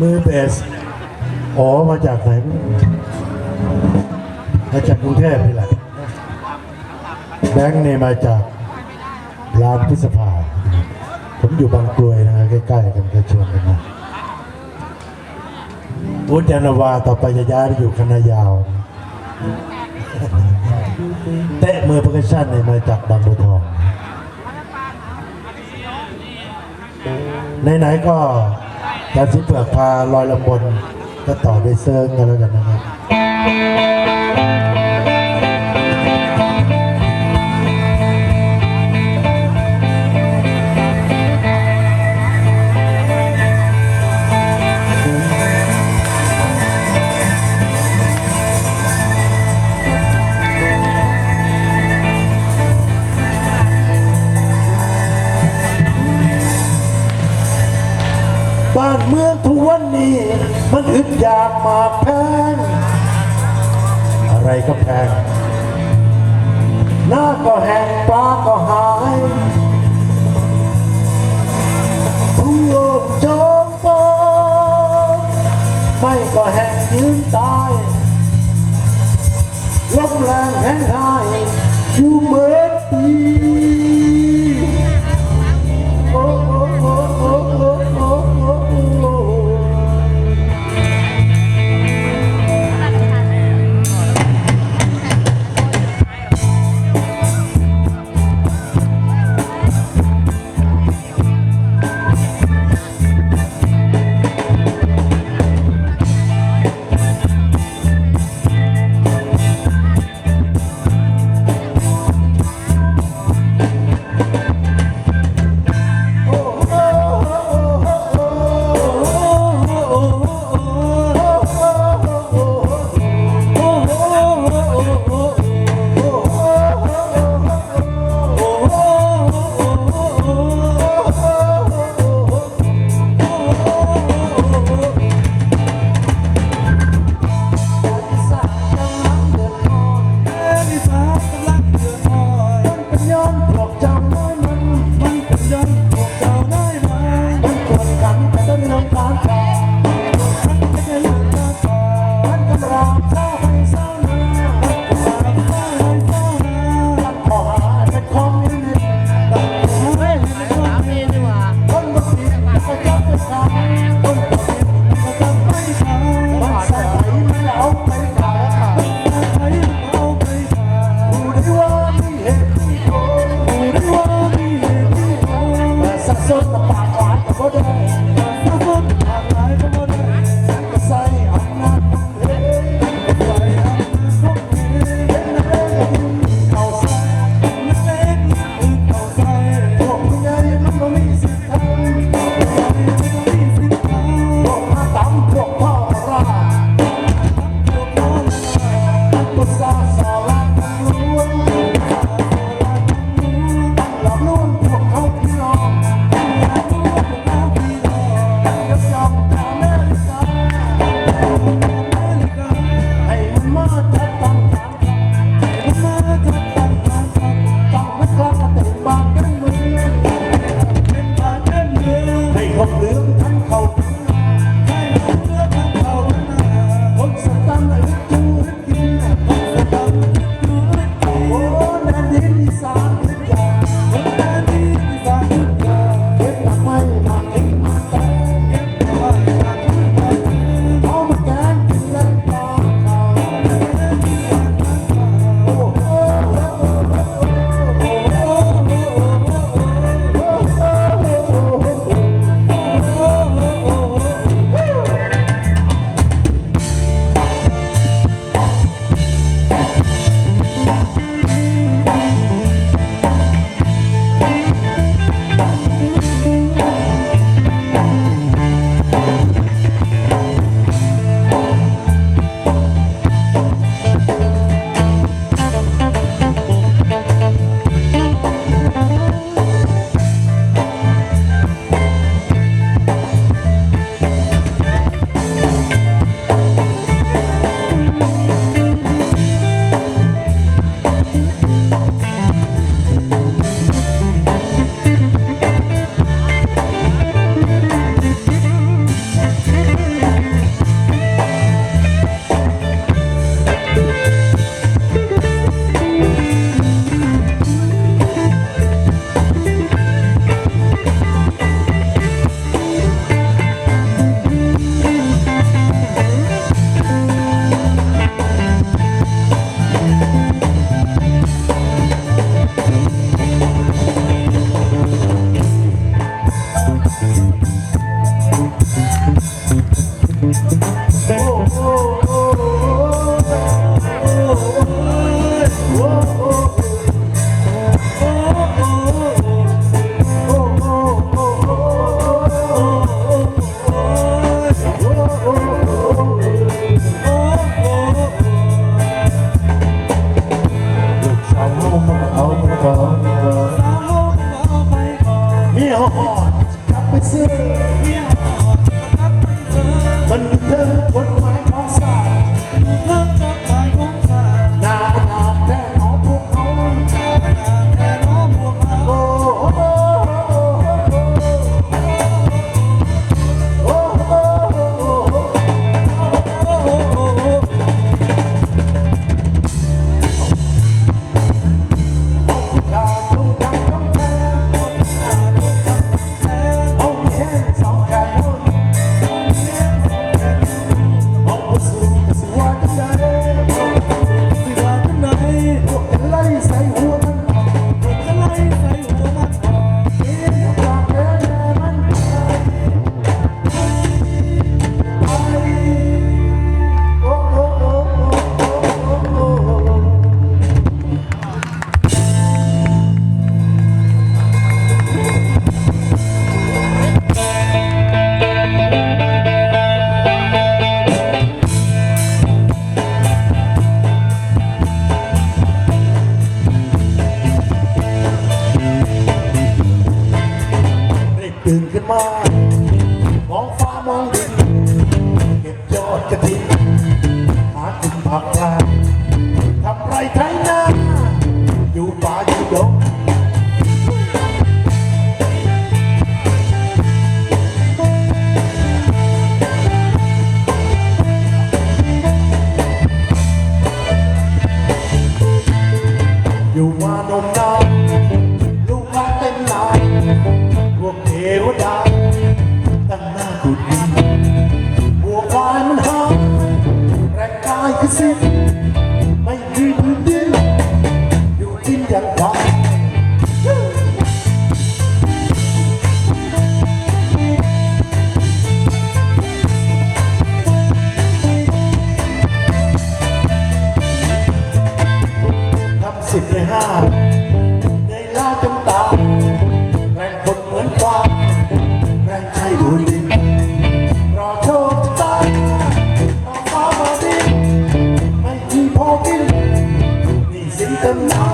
มือเบสอ๋อมาจากไหนมาจากกรุงเทพนี่แหละแบงค์เนี่ยมาจากร้านพิษภา ผมอยู่บางกรวยนะใกล้ๆกันก็ชวนกันมาอุทยานาวาต่อไปจะย้ายไปอยู่คณะยาวเตะมือเพอร์คัชชั่นเนี่ยมาจากบางบัวทองไหนๆก็ การสิเปลือกพาลอยลำบนก็ต่อด้วยเซิร์งกันแล้วกันนะครับบ้ มันอึดอยากมาแพง อะไรก็แพง หน้าก็แห้งปลาก็หายผู้โลกจมปองไม่ก็แห้งยืนตายลมแรงแห้งหายอยู่เหมือนปี นี่